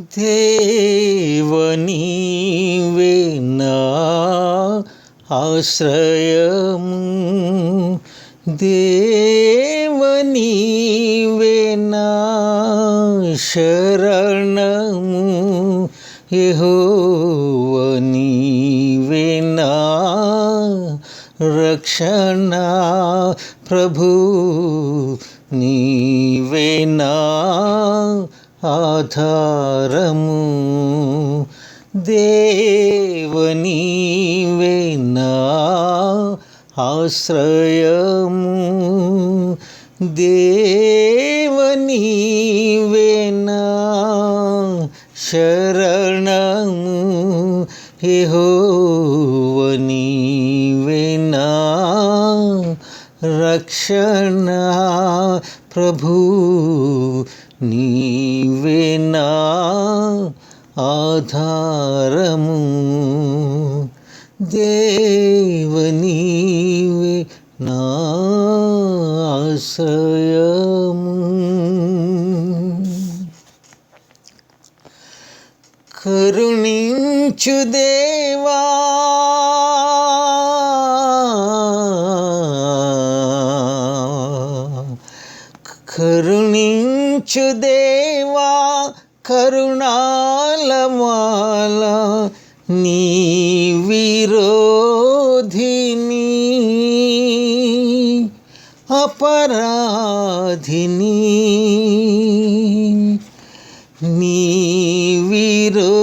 దేవని వేనా ఆశ్రయము దేవని వేనా శరణము. యెహోవని వేనా రక్షణ. ప్రభు నీవేనా ఆధారము. దేవని వేనా ఆశ్రయము. దేవని వేనా శరణము. యెహోవని రక్షణ ప్రభు నీవేనా ఆధారము. దేవనీవే నా ఆశ్రయము. కరుణించు దేవా కరుణించు దేవా కరుణాలమాల నీ విరోధిని అపరాధిని నీ విరోధిని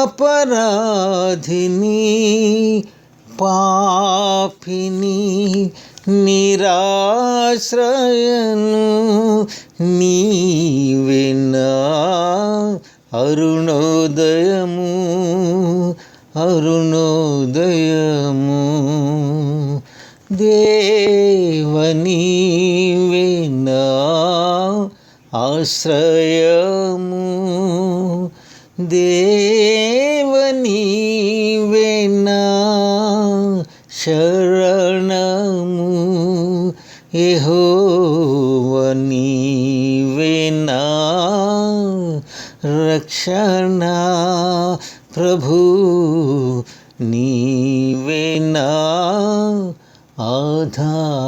అపరాధిని పాపిని నిరాశ్రయను నీవెనా? అరుణోదయము అరుణోదయము. దేవని వేనా? ఆశ్రయము. దేవనీ శరణము యెహోవని వేనా రక్షణ. ప్రభు నీవేనా ఆధారము.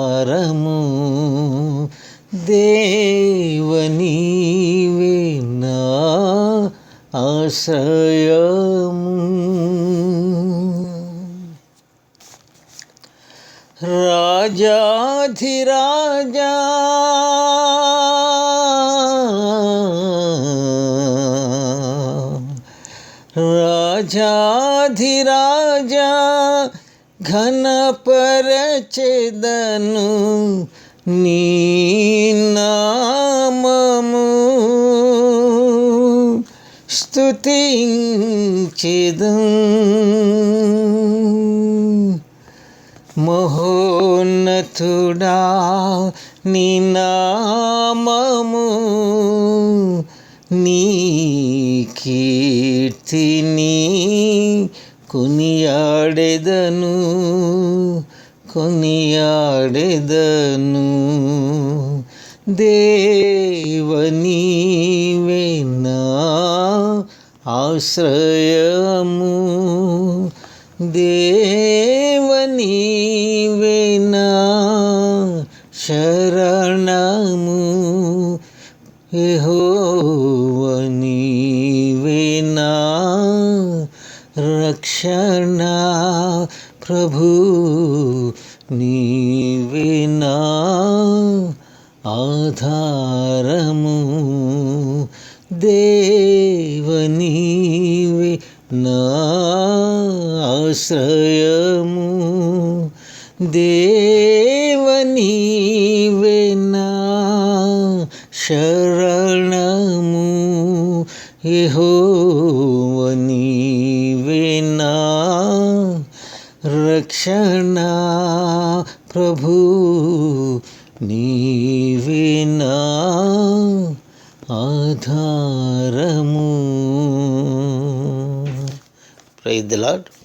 దేవనీవేనా ఆశ్రయ రాజాధిరాజా. రాజాధిరాజా ఘనపరచెదను నీ నామము. స్తుతించెదం. మహోన్నతుడా నీ నామము నీ కీర్తిని కొనియాడెదను కొనియాడెదను. దేవని వేనా ఆశ్రయము దే నీవేనా శరణము? యెహోవని రక్షణ? ప్రభు నీవేనా ఆధారము? దేవనీవే నా ఆశ్రయ దేవనీవే శరణము యెహోవనీవే నా రక్షణ ప్రభు నీవేనా ఆధారము. Praise the lord